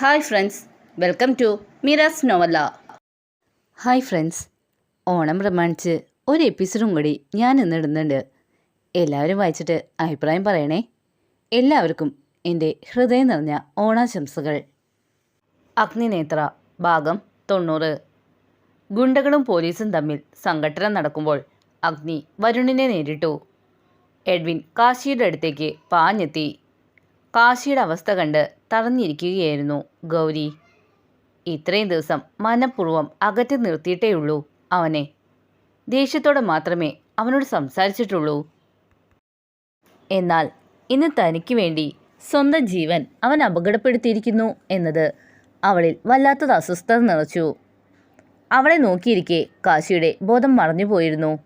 Hi friends welcome to Miras novella hi friends Onam പ്രമാണിച്ച് ഒരു എപ്പിസോഡും കൂടി ഞാൻ ഇന്ന് ഇടുന്നുണ്ട്. എല്ലാവരും വായിച്ചിട്ട് അഭിപ്രായം പറയണേ. എല്ലാവർക്കും എന്റെ ഹൃദയം നിറഞ്ഞ ഓണാശംസകൾ. അഗ്നിനേത്ര ഭാഗം തൊണ്ണൂറ്. ഗുണ്ടകളും പോലീസും തമ്മിൽ സംഘട്ടനം നടക്കുമ്പോൾ അഗ്നി വരുണിനെ നേരിട്ടു. എഡ്വിൻ കാശിയുടെ അടുത്തേക്ക് പാഞ്ഞെത്തി. കാശിയുടെ അവസ്ഥ കണ്ട് തടഞ്ഞിരിക്കുകയായിരുന്നു ഗൗരി. ഇത്രയും ദിവസം മനഃപൂർവം അകറ്റി നിർത്തിയിട്ടേയുള്ളൂ അവനെ. ദേഷ്യത്തോടെ മാത്രമേ അവനോട് സംസാരിച്ചിട്ടുള്ളൂ. എന്നാൽ ഇന്ന് തനിക്ക് വേണ്ടി സ്വന്തം ജീവൻ അവൻ അപകടപ്പെടുത്തിയിരിക്കുന്നു എന്നത് അവളിൽ വല്ലാത്തത് അസ്വസ്ഥത നിറച്ചു. അവളെ നോക്കിയിരിക്കെ കാശിയുടെ ബോധം മറഞ്ഞു പോയിരുന്നു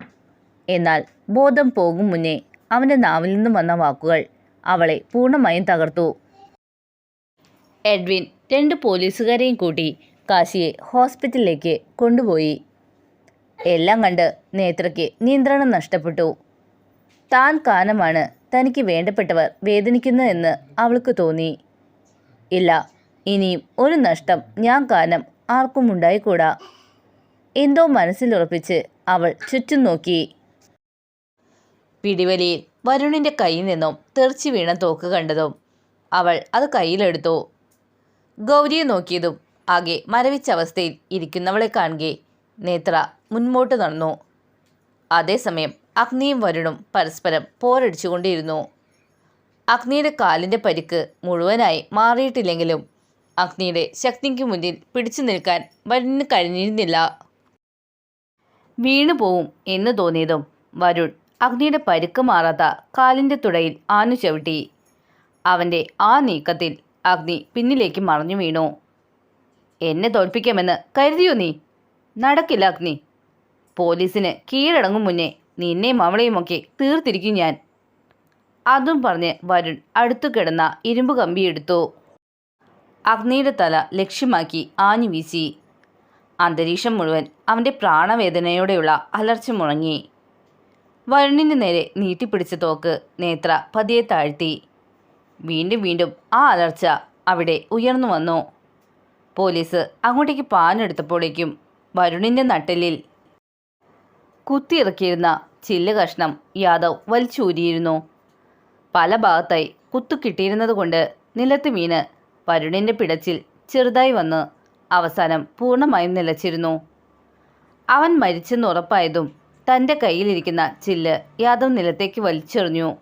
എന്നാൽ ബോധം പോകും മുന്നേ അവന്റെ നാവിൽ നിന്നും വന്ന വാക്കുകൾ അവളെ പൂർണമായും തകർത്തു. എഡ്വിൻ രണ്ട് പോലീസുകാരെയും കൂട്ടി കാശിയെ ഹോസ്പിറ്റലിലേക്ക് കൊണ്ടുപോയി. എല്ലാം കണ്ട് നേത്രയ്ക്ക് നിയന്ത്രണം നഷ്ടപ്പെട്ടു. താൻ കാനമാണ് തനിക്ക് വേണ്ടപ്പെട്ടവർ വേദനിക്കുന്നതെന്ന് അവൾക്ക് തോന്നി. ഇല്ല ഇനിയും ഒരു നഷ്ടം ഞാൻ കാനം ആർക്കും ഉണ്ടായിക്കൂടാ. എന്തോ മനസ്സിലുറപ്പിച്ച് അവൾ ചുറ്റും നോക്കി. പിടിവലിയിൽ വരുണിന്റെ കയ്യിൽ നിന്നും തെറിച്ചു വീണ തോക്ക് കണ്ടതും അവൾ അത് കയ്യിലെടുത്തു. ഗൗരിയെ നോക്കിയതും ആകെ മരവിച്ച അവസ്ഥയിൽ ഇരിക്കുന്നവളെ കാണുകെ നേത്ര മുൻപോട്ട് നടന്നു. അതേസമയം അഗ്നിയും വരുണും പരസ്പരം പോരടിച്ചുകൊണ്ടിരുന്നു. അഗ്നിയുടെ കാലിന്റെ പരിക്ക് മുഴുവനായി മാറിയിട്ടില്ലെങ്കിലും അഗ്നിയുടെ ശക്തിക്ക് മുന്നിൽ പിടിച്ചു നിൽക്കാൻ വരുണിന് കഴിഞ്ഞിരുന്നില്ല. വീണുപോവും എന്ന് തോന്നിയതും വരുൺ അഗ്നിയുടെ പരുക്ക് മാറാത്ത കാലിന്റെ തുടയിൽ ആനു ചവിട്ടി. അവന്റെ ആ നീക്കത്തിൽ അഗ്നി പിന്നിലേക്ക് മറഞ്ഞു വീണു. എന്നെ തോൽപ്പിക്കാമെന്ന് കരുതിയോ നീ? നടക്കില്ല അഗ്നി. പോലീസിന് കീഴടങ്ങും മുന്നേ നിന്നെയും അവളെയുമൊക്കെ തീർത്തിരിക്കും ഞാൻ. അതും പറഞ്ഞ് വരുൺ അടുത്തു കിടന്ന ഇരുമ്പ് കമ്പിയെടുത്തു അഗ്നിയുടെ തല ലക്ഷ്യമാക്കി ആഞ്ഞു വീശി. അന്തരീക്ഷം മുഴുവൻ അവന്റെ പ്രാണവേദനയോടെയുള്ള അലർച്ച മുഴങ്ങി. വരുണിന് നേരെ നീട്ടിപ്പിടിച്ച തോക്ക് നേത്ര പതിയെ താഴ്ത്തി. വീണ്ടും വീണ്ടും ആ അലർച്ച അവിടെ ഉയർന്നു വന്നു. പോലീസ് അങ്ങോട്ടേക്ക് പാഞ്ഞെടുത്തപ്പോഴേക്കും വരുണിന്റെ നട്ടലിൽ കുത്തിയിറക്കിയിരുന്ന ചില്ല് കഷ്ണം യാദവ് വലിച്ചൂരിയിരുന്നു. പല ഭാഗത്തായി കുത്തു കിട്ടിയിരുന്നത് കൊണ്ട് നിലത്ത് വീണ് വരുണിന്റെ പിടച്ചിൽ ചെറുതായി വന്ന് അവസാനം പൂർണമായും നിലച്ചിരുന്നു. അവൻ മരിച്ചെന്ന് ഉറപ്പായതും തന്റെ കയ്യിലിരിക്കുന്ന ചില്ല് യാദവ് നിലത്തേക്ക് വലിച്ചെറിഞ്ഞു.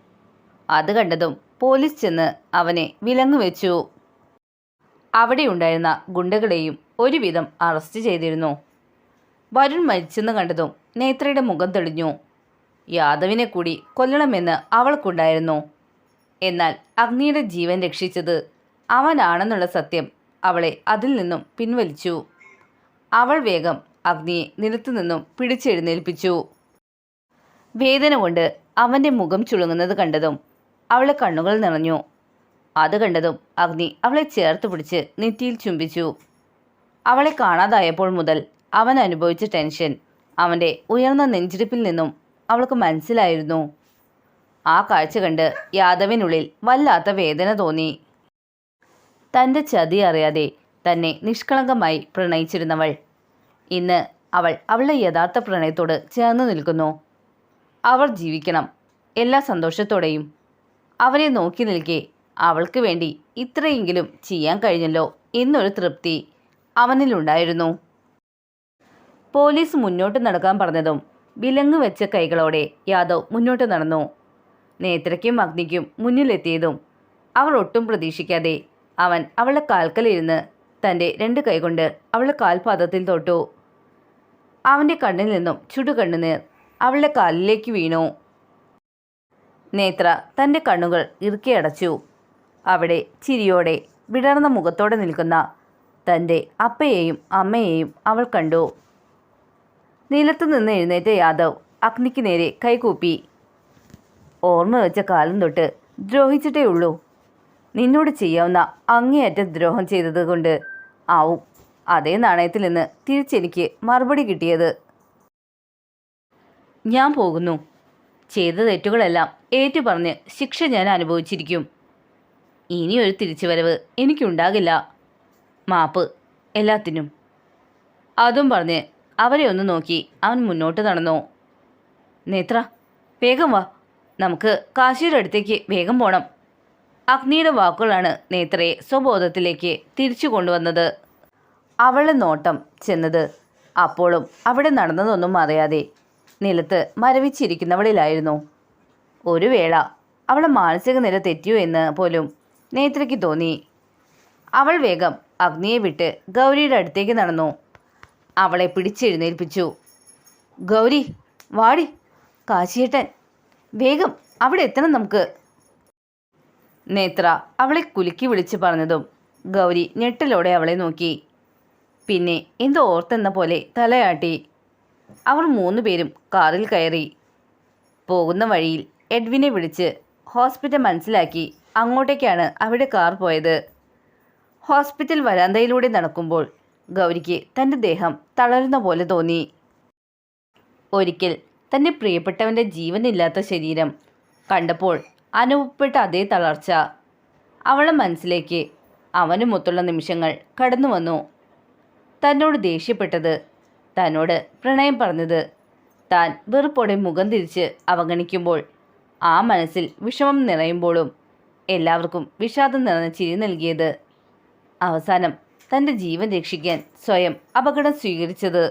അത് കണ്ടതും പോലീസ് ചെന്ന് അവനെ വിലങ്ങു വെച്ചു. അവിടെയുണ്ടായിരുന്ന ഗുണ്ടകളെയും ഒരുവിധം അറസ്റ്റ് ചെയ്തിരുന്നു. വരുൺ മരിച്ചെന്ന് കണ്ടതും നേത്രയുടെ മുഖം തെളിഞ്ഞു. യാദവിനെ കൂടി കൊല്ലണമെന്ന് അവൾക്കുണ്ടായിരുന്നു. എന്നാൽ അഗ്നിയുടെ ജീവൻ രക്ഷിച്ചത് അവനാണെന്നുള്ള സത്യം അവളെ അതിൽ നിന്നും പിൻവലിച്ചു. അവൾ വേഗം അഗ്നിയെ നിലത്തുനിന്നും പിടിച്ചെഴുന്നേൽപ്പിച്ചു. വേദന കൊണ്ട് അവന്റെ മുഖം ചുളുങ്ങുന്നത് കണ്ടതും അവളെ കണ്ണുകൾ നിറഞ്ഞു. അത് കണ്ടതും അഗ്നി അവളെ ചേർത്ത് പിടിച്ച് നെറ്റിയിൽ ചുംബിച്ചു. അവളെ കാണാതായപ്പോൾ മുതൽ അവൻ അനുഭവിച്ച ടെൻഷൻ അവന്റെ ഉയർന്ന നെഞ്ചിടിപ്പിൽ നിന്നും അവൾക്ക് മനസ്സിലായിരുന്നു. ആ കാഴ്ച കണ്ട് യാദവിനുള്ളിൽ വല്ലാത്ത വേദന തോന്നി. തന്റെ ചതി അറിയാതെ തന്നെ നിഷ്കളങ്കമായി പ്രണയിച്ചിരുന്നവൾ ഇന്ന് അവൾ അവളുടെ യഥാർത്ഥ പ്രണയത്തോട് ചേർന്ന് നിൽക്കുന്നു. അവർ ജീവിക്കണം. എല്ലാ സന്തോഷത്തോടെയും. അവനെ നോക്കി നിൽക്കെ അവൾക്ക് വേണ്ടി ഇത്രയെങ്കിലും ചെയ്യാൻ കഴിഞ്ഞല്ലോ എന്നൊരു തൃപ്തി അവനിലുണ്ടായിരുന്നു. പോലീസ് മുന്നോട്ട് നടക്കാൻ പറഞ്ഞതും വിലങ്ങ് വെച്ച കൈകളോടെ യാദവ് മുന്നോട്ട് നടന്നു. നേത്രയ്ക്കും അഗ്നിക്കും മുന്നിലെത്തിയതും അവർ ഒട്ടും പ്രതീക്ഷിക്കാതെ അവൻ അവളുടെ കാൽക്കലിരുന്ന് തന്റെ രണ്ട് കൈകൊണ്ട് അവളുടെ കാൽപാദത്തിൽ തൊട്ടു. അവന്റെ കണ്ണിൽ നിന്നും ചുടുകണ്ണുനീർ അവളുടെ കാലിലേക്ക് വീണു. നേത്ര തന്റെ കണ്ണുകൾ ഇറുക്കി അടച്ചു. അവിടെ ചിരിയോടെ വിടർന്ന മുഖത്തോടെ നിൽക്കുന്ന തന്റെ അപ്പയെയും അമ്മയെയും അവൾ കണ്ടു. നിലത്തു നിന്ന് എഴുന്നേറ്റ യാദവ് അഗ്നിക്ക് നേരെ കൈകൂപ്പി. ഓർമ്മ വെച്ച കാലം തൊട്ട് ദ്രോഹിച്ചിട്ടേ ഉള്ളൂ നിന്നോട് ചെയ്യാവുന്ന അങ്ങേയറ്റം ദ്രോഹം ചെയ്തത് കൊണ്ട് ആവും. അതേ നാണയത്തിൽ നിന്ന് തിരിച്ചെനിക്ക് മറുപടി കിട്ടിയത്. ഞാൻ പോകുന്നു. ചെയ്ത തെറ്റുകളെല്ലാം ഏറ്റുപറഞ്ഞ് ശിക്ഷ ഞാൻ അനുഭവിച്ചിരിക്കും. ഇനിയൊരു തിരിച്ചുവരവ് എനിക്കുണ്ടാകില്ല. മാപ്പ് എല്ലാത്തിനും. അതും പറഞ്ഞ് അവരെ ഒന്ന് നോക്കി അവൻ മുന്നോട്ട് നടന്നു. നേത്ര വേഗം വാ. നമുക്ക് കാശിയുടെ അടുത്തേക്ക് വേഗം പോണം. അഗ്നിയുടെ വാക്കുകളാണ് നേത്രയെ സ്വബോധത്തിലേക്ക് തിരിച്ചു കൊണ്ടുവന്നത്. അവളെ നോട്ടം ചെന്നത് അപ്പോഴും അവിടെ നടന്നതൊന്നും അറിയാതെ നിലത്ത് മരവിച്ചിരിക്കുന്നവളിലായിരുന്നു. ഒരു വേള അവളെ മാനസിക നില തെറ്റിയോ എന്ന് പോലും നേത്രയ്ക്ക് തോന്നി. അവൾ വേഗം അഗ്നിയെ വിട്ട് ഗൗരിയുടെ അടുത്തേക്ക് നടന്നു. അവളെ പിടിച്ചെഴുന്നേൽപ്പിച്ചു. ഗൗരി വാടി കാശിയേട്ടൻ വേഗം അവിടെ എത്തണം നമുക്ക്. നേത്ര അവളെ കുലുക്കി വിളിച്ചു പറഞ്ഞതും ഗൗരി ഞെട്ടലോടെ അവളെ നോക്കി. പിന്നെ എന്തോ ഓർത്തെന്ന പോലെ തലയാട്ടി. അവർ മൂന്നുപേരും കാറിൽ കയറി. പോകുന്ന വഴിയിൽ എഡ്വിനെ വിളിച്ച് ഹോസ്പിറ്റൽ മനസ്സിലാക്കി അങ്ങോട്ടേക്കാണ് അവിടെ കാർ പോയത്. ഹോസ്പിറ്റൽ വരാന്തയിലൂടെ നടക്കുമ്പോൾ ഗൗരിക്ക് തന്റെ ദേഹം തളരുന്ന പോലെ തോന്നി. ഒരിക്കൽ തന്റെ പ്രിയപ്പെട്ടവന്റെ ജീവനില്ലാത്ത ശരീരം കണ്ടപ്പോൾ അനുഭവപ്പെട്ട അതേ തളർച്ച അവളെ മനസ്സിലേക്ക് അവനുമൊത്തുള്ള നിമിഷങ്ങൾ കടന്നു വന്നു. തന്നോട് ദേഷ്യപ്പെട്ടത് തന്നോട് പ്രണയം പറഞ്ഞത് താൻ വെറുപ്പോടെ മുഖം തിരിച്ച് അവഗണിക്കുമ്പോൾ ആ മനസ്സിൽ വിഷമം നിറയുമ്പോഴും എല്ലാവർക്കും വിഷാദം നിറഞ്ഞ ചിരി നൽകിയത്. അവസാനം തന്റെ ജീവൻ രക്ഷിക്കാൻ സ്വയം അപകടം സ്വീകരിച്ചത്.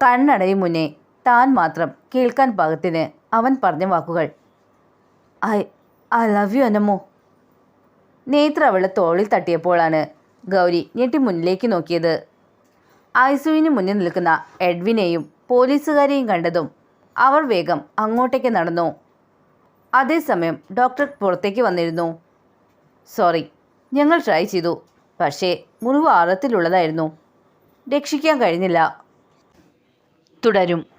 കണ്ണടയും മുന്നേ താൻ മാത്രം കേൾക്കാൻ പാകത്തിന് അവൻ പറഞ്ഞ വാക്കുകൾ ഐ ഐ ലവ് യു അനമ്മോ നേത്ര അവളെ തോളിൽ തട്ടിയപ്പോഴാണ് ഗൗരി ഞെട്ടി മുന്നിലേക്ക് നോക്കിയത്. ഐസുവിന് മുന്നിൽ നിൽക്കുന്ന എഡ്വിനെയും പോലീസുകാരെയും കണ്ടതും അവർ വേഗം അങ്ങോട്ടേക്ക് നടന്നു. അതേസമയം ഡോക്ടർ പുറത്തേക്ക് വന്നിരുന്നു. സോറി ഞങ്ങൾ ട്രൈ ചെയ്തു പക്ഷേ മുറിവ് ആറത്തിലുള്ളതായിരുന്നു രക്ഷിക്കാൻ കഴിഞ്ഞില്ല. തുടരും.